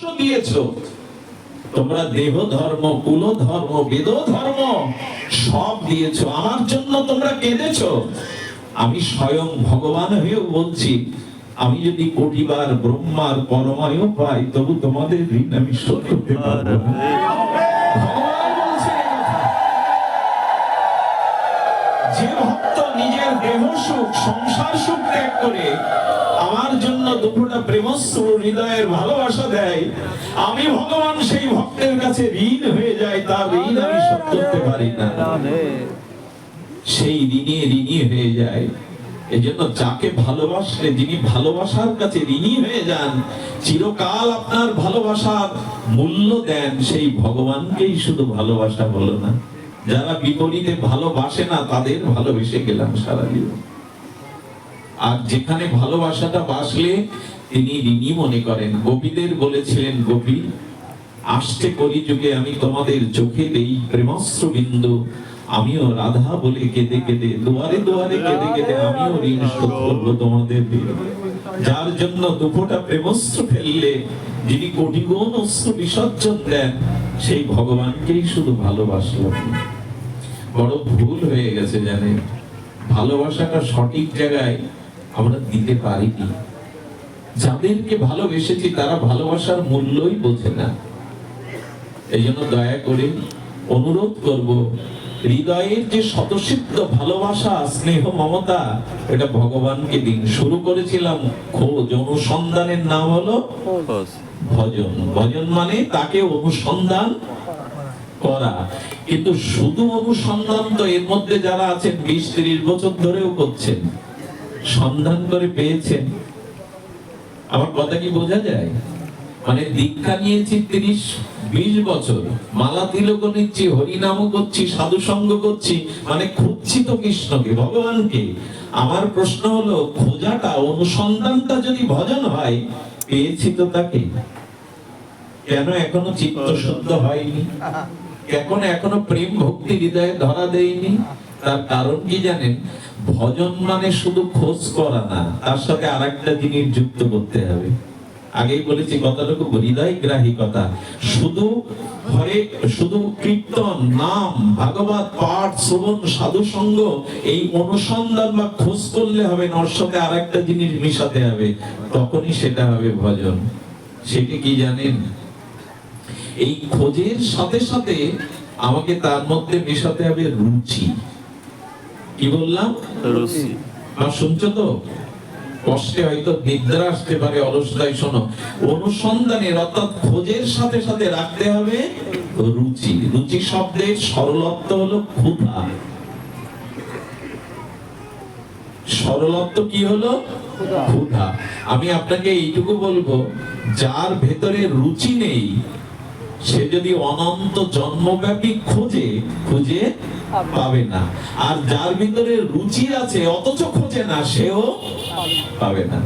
দিয়েছ। তোমরা দেহ ধর্ম কুল ধর্ম বেদ ধর্ম সব দিয়েছ। আমার জন্য তোমরা কেঁদেছ। আমি স্বয়ং ভগবান হয়েও বলছি, আমি যদি কোটিবার ব্রহ্মার পরমায়ু পাই, তবু তোমাদের ঋণ আমি শোধ করতে পারব। যে নিজের দেহ সুখ, সংসার সুখ ত্যাগ করে আমার জন্য দুপুরটা প্রেমস্ত্র হৃদয়ের ভালোবাসা দেয়, আমি ভগবান সেই ভক্তের কাছে ঋণ হয়ে যায়, তার ঋণ আমি শোধ করতে পারি না। সেই ঋণে ঋণী হয়ে যায়। এজন্য যাকে ভালোবাসলে, যিনি ভালোবাসার কাছে ঋণী হয়ে যান, চিরকাল আপনার ভালোবাসার মূল্য দেন, সেই ভগবানকেই শুধু ভালোবাসা বলো না। যারা বিপরীতে ভালোবাসে না, তাদের ভালোবেসে গেলাম সারা জীবন আর যেখানে ভালোবাসাটা বাসলে, তিনি ঋণী মনে করেন। গোপীদের বলেছিলেন, গোপী আসতে করি যুগে আমি তোমাদের চোখে দেই প্রেমস্ত্র বিন্দু আমিও রাধা বলে কেঁদে কেঁদে, দুয়ারে দুয়ারে কেঁদে কেঁদে আমিও ঋণ শোধ করব তোমাদের। যার জন্য দুপোটা প্রেমস্ত্র ফেললে, যিনি কোটি গুণ অস্ত্র বিসর্জন দেন, সেই ভগবানকেই শুধু ভালোবাসলাম বড় ভুল হয়ে গেছে জানেন ভালোবাসাটা সঠিক জায়গায় আমরা দিতে পারিনি। যাদেরকে ভালোবেসেছি তারা ভালোবাসার মূল্যই বোঝে না। এই জন্য দয়া করে অনুরোধ করব হৃদয়ের যে শতসিদ্ধ ভালোবাসা স্নেহ মমতা এটা ভগবানকে দিন। শুরু করেছিলাম খোঁজ অনুসন্ধানের নাম হলো ভজন। ভজন মানে তাকে অনুসন্ধান করা। কিন্তু শুধু অনুসন্ধান তো, এর মধ্যে যারা আছেন, বিশ ত্রিশ বছর ধরেও করছেন, সন্ধান করে পেয়েছেন। আমার কথা কি বোঝা যায়? মানে দীক্ষা নিয়েছি তিরিশ, বিশ বছর, মালা তিলক নিচ্ছি, হরিনামও করছি, সাধু সঙ্গ করছি মানে খুঁজছি তো কৃষ্ণকে, ভগবানকে। আমার প্রশ্ন হলো, খোঁজাটা, অনুসন্ধানটা যদি ভজন হয়, পেয়েছি তো তাকে। কেন এখনও চিত্ত শুদ্ধ হয়নি? এখন এখনও প্রেম ভক্তি হৃদয়ে ধরা দেয়নি, তার কারণ কি জানেন? ভজন মানে শুধু খোঁজ করা না, তার সাথে আরেকটা জিনিস যুক্ত করতে হবে। আগেই বলেছি, কথাটুকু হৃদয় গ্রাহী কথা শুধু হরে, শুধু কীর্তন, নাম, ভাগবত পাঠ, শ্রবণ, সাধু সঙ্গ, এই অনুসন্ধান বা খোঁজ করলে হবে না, ওর সাথে আরেকটা জিনিস মিশাতে হবে, তখনই সেটা হবে ভজন। সেটা কি জানেন? এই খোঁজের সাথে সাথে আমাকে তার মধ্যে মেশাতে হবে রুচি। কি বললাম? রুচি। আর শুনছো তো? কষ্টে হয়তো নিদ্রা আসতে পারে অলসতায় শোনো। অনুসন্ধানের অর্থাৎ খোঁজের সাথে সাথে রাখতে হবে রুচি। রুচি শব্দের সরলত্ব হলো ক্ষুধা। সরলত্ব কি হলো? ক্ষুধা। আমি আপনাকে এইটুকু বলব যার ভেতরে রুচি নেই সে যদি অনন্ত জন্মব্যাপী খোঁজে খুঁজে পাবে। না। আর যার ভিতরে রুচি আছে অথচ খোঁজে না সেও পাবে না।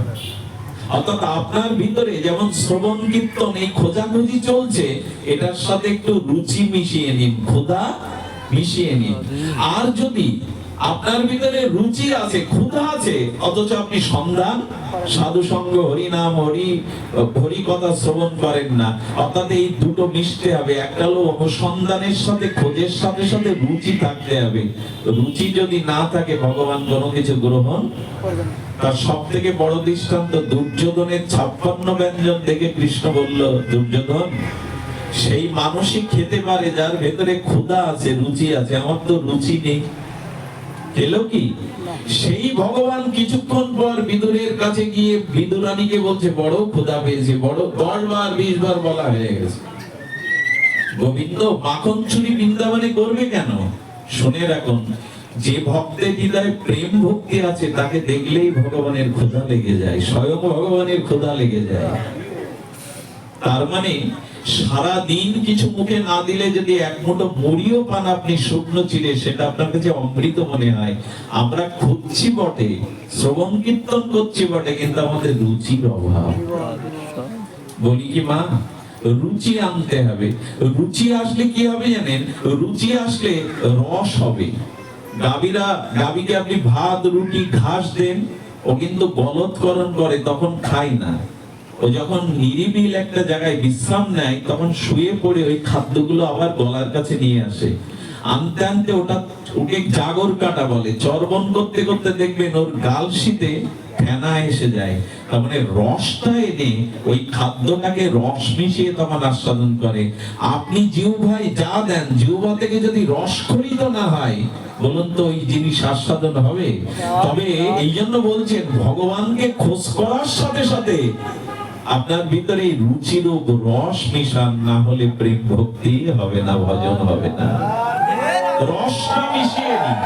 অর্থাৎ আপনার ভিতরে যেমন শ্রবণ কীর্তন এই খোঁজাখুঁজি চলছে এটার সাথে একটু রুচি মিশিয়ে নিন ক্ষুধা মিশিয়ে নিন। আর যদি আপনার ভিতরে রুচি আছে, ক্ষুধা আছে, অথচ আপনি সন্ধান সাধু সঙ্গ, হরি নাম, হরি হরি কথা শ্রবণ করেন না। অর্থাৎ এই দুটো মিশতে হবে। একটা হলো অনুসন্ধানের সাথে, খোঁজের সাথে সাথে রুচি থাকতে হবে। রুচি যদি না থাকে, ভগবান কোনো কিছু গ্রহণ তার সব থেকে বড় দৃষ্টান্ত দুর্যোধনের ছাপ্পান্ন ব্যঞ্জন দেখে কৃষ্ণ বলল, দুর্যোধন, সেই মানুষই খেতে পারে যার ভেতরে ক্ষুধা আছে, রুচি আছে। আমার তো রুচি নেই। এলো কি? সেই ভগবান কিছুক্ষণ পর বিদুরের কাছে গিয়ে বিদুরানীকে বলছে বড় ক্ষুধা পেয়েছে বড় দশ বার বিশ বার বলা হয়ে গেছে। গোবিন্দ মাখন চুরি বৃন্দাবনে করবে কেন? শুনে রাখুন যে ভক্তের হৃদয়ে প্রেম ভক্তি আছে তাকে দেখলেই ভগবানের ক্ষুধা লেগে যায় স্বয়ং ভগবানের ক্ষুধা লেগে যায়। তার মানে সারা দিন কিছু মুখে না দিলে যদি এক মুঠো মুড়িও পান আপনি শুকনো চিড়ে, সেটা আপনার কাছে অমৃত মনে হয়। আমরা খুঁজছি বটে, শ্রবণ কীর্তন করছি বটে, কিন্তু আমাদের রুচির অভাব। বলি কি মা, রুচি আনতে হবে। রুচি আসলে কি হবে জানেন? রুচি আসলে রস হবে। গাবিরা গাবিকে আপনি ভাত, রুটি, ঘাস দেন, ও কিন্তু বলৎকরণ করে, তখন খায় না। ও যখন নিরিবিল একটা জায়গায় বিশ্রাম নেয়, তখন শুয়ে পড়ে ওই খাদ্যগুলো আবার গলার কাছে নিয়ে আসে। আনতে আনতে ওটা ওকে জাগর কাটা বলে। চর্বণ করতে করতে দেখবেন ওর গাল শীতে ফেনা এসে যায়। তার মানে রসটা এনে ওই খাদ্যটাকে রস মিশিয়ে তখন আস্বাদন করে। আপনি জিউ ভাই যা দেন জিউবা থেকে যদি রস খরিত না হয়, বলুন তো ওই জিনিস আস্বাদন হবে? তবে এই জন্য বলছেন, ভগবানকে খোঁজ করার সাথে সাথে আপনার ভিতরে রুচিরূপ রস মিশান না হলে প্রেম ভক্তি হবে না, ভজন হবে না। রসটা মিশিয়ে নিন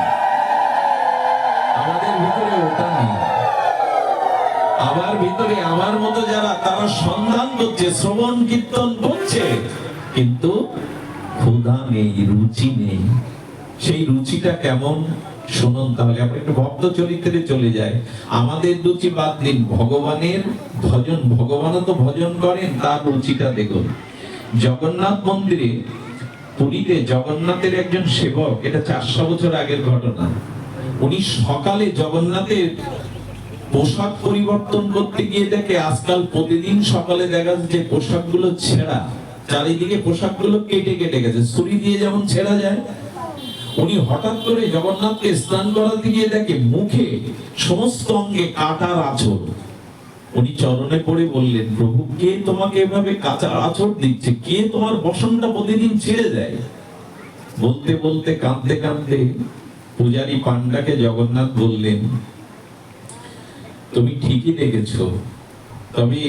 আমাদের ভিতরে ওটা নেই। আমার ভিতরে আমার মতো যারা, তারা সন্ধান করছে, শ্রবণ কীর্তন করছে, কিন্তু ক্ষুধা নেই, রুচি নেই। সেই রুচিটা কেমন? শুনুন তাহলে, আমরা একটু ভক্ত চরিত্রে চলে যাই। আমাদের রুচি বাদ দিন, ভগবানের ভজন, ভগবানও তো ভজন করেন, তার রুচিটা দেখুন। জগন্নাথ মন্দিরে, পুরীতে জগন্নাথের একজন সেবক, এটা চারশো বছর আগের ঘটনা। উনি সকালে জগন্নাথের পোশাক পরিবর্তন করতে গিয়ে দেখে, আজকাল প্রতিদিন সকালে দেখা যাচ্ছে পোশাকগুলো ছেঁড়া, চারিদিকে পোশাকগুলো কেটে কেটে গেছে। ছুরি দিয়ে যেমন ছেঁড়া যায় উনি হঠাৎ করে জগন্নাথকে স্নান করাতে গিয়ে দেখে মুখে সমস্ত অঙ্গে কাটার আঁচড় উনি চরণে পড়ে বললেন, প্রভু, কে তোমাকে এভাবে কাঁচা আঁচড় দিচ্ছে? কে তোমার বসনটা প্রতিদিন ছেড়ে দেয়? বলতে বলতে কাঁদতে কাঁদতে পূজারী পান্ডাকে জগন্নাথ বললেন, তুমি ঠিকই দেখেছ, তবে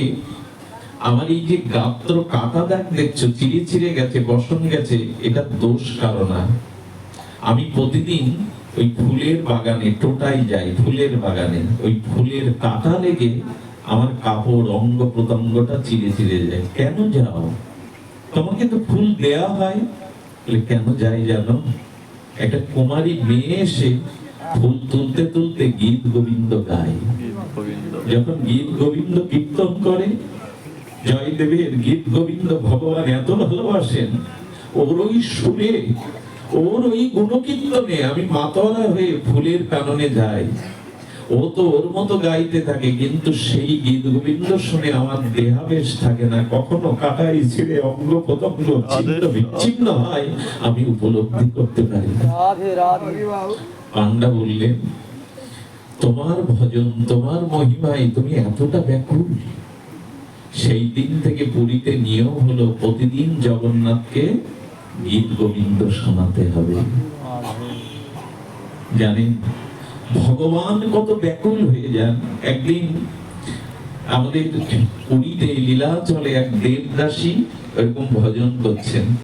আমার এই যে গাত্র কাটা দাগ দেখছ, চিড়ে চিড়ে গেছে, বসন গেছে, এটা দোষ কারণ আমি প্রতিদিন ওই ফুলের বাগানে, টোটাই যাই, ফুলের বাগানে, ওই ফুলের কাটা লেগে আমার কাপড়, অঙ্গ প্রত্যঙ্গটা চিড়ে চিড়ে যায়। কেন যাও? তোমাকে তো ফুল দেয়া হয়। কেন যাই জানো? একটা কুমারী মেয়ে এসে ফুল তুলতে তুলতে গীত গোবিন্দ গায়। যখন গীত গোবিন্দ কীর্তন করে, জয়দেবের গীত গোবিন্দ ভগবান এত ভালোবাসেন ওর ওই সুরে ওর ওই গুণকীর্তনে আমি মাতোয়ারা হয়ে ফুলের কাননে যাই। ও তো ওর মতো গাইতে থাকে কিন্তু সেই গীত গোবিন্দ শুনে আমার দেহাবেশ থাকে না। কখনো কাটাই ছিঁড়ে অঙ্গ প্রত্যঙ্গ ছিন্ন বিচ্ছিন্ন হয় আমি উপলব্ধি করতে পারি পান্ডা বললেন তোমার ভজন তোমার মহিমায় তুমি এতটা ব্যাকুল। সেই দিন থেকে পুরীতে নিয়ম হলো প্রতিদিন জগন্নাথকে গীত গোবিন্দ শোনাতে হবে। জানেন, ভগবান কত ব্যাকুল হয়ে যান। একদিন আমাদের পুরীতে লীলা চলে এক দেবদাসী এরকম ভজন করছেন।